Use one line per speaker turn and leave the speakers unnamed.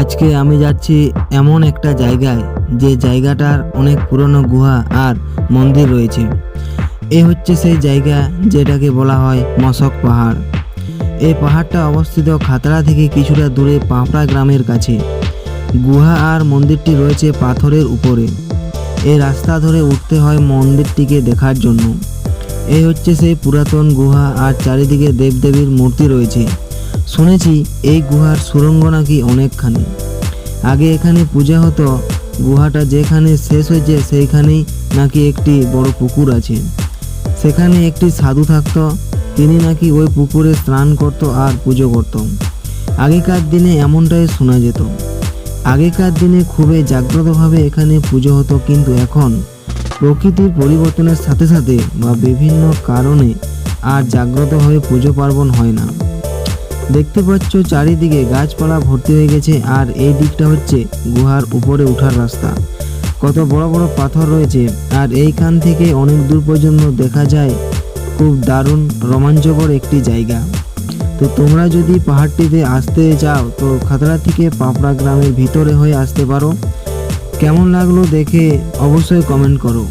আজকে আমি যাচ্ছি এমন একটা জায়গায়, যে জায়গাটার অনেক পুরনো গুহা আর মন্দির রয়েছে। এ হচ্ছে সেই জায়গা যেটাকে বলা হয় মশক পাহাড়। এই পাহাড়টা অবস্থিত খাতড়া থেকে কিছুটা দূরে পাঁপড়া গ্রামের কাছে। গুহা আর মন্দিরটি রয়েছে পাথরের উপরে। এই রাস্তা ধরে উঠতে হয় মন্দিরটিকে দেখার জন্য। এই হচ্ছে সেই পুরাতন গুহা আর চারিদিকে দেবদেবীর মূর্তি রয়েছে। শুনেছি এই গুহার সুরঙ্গ নাকি অনেকখানি। আগে এখানে পূজা হতো, গুহাটা যেখানে শেষ হয়েছে সেইখানেই নাকি একটি বড় পুকুর আছে। সেখানে একটি সাধু থাকতো, তিনি নাকি ওই পুকুরে স্নান করত আর পুজো করত। আগেকার দিনে এমনটাই শোনা যেত। আগেকার দিনে খুবই জাগ্রতভাবে এখানে পুজো হতো, কিন্তু এখন প্রকৃতির পরিবর্তনের সাথে সাথে বা বিভিন্ন কারণে আর জাগ্রতভাবে পুজো পার্বণ হয় না। দেখতে পাচ্ছ চারিদিকে গাছপালা ভর্তি হয়ে গেছে আর এই দিকটা হচ্ছে গুহার উপরে ওঠার রাস্তা। কত বড় বড় পাথর রয়েছে আর এইখান থেকে অনেক দূর পর্যন্ত দেখা যায় খুব দারুণ রোমাঞ্চকর একটি জায়গা। তো তোমরা যদি পাহাড়টিতে আসতে চাও, তো খাতড়া থেকে পাপড়া গ্রামের ভিতরে হয়ে আসতে পারো। কেমন লাগল দেখে অবশ্যই কমেন্ট করো।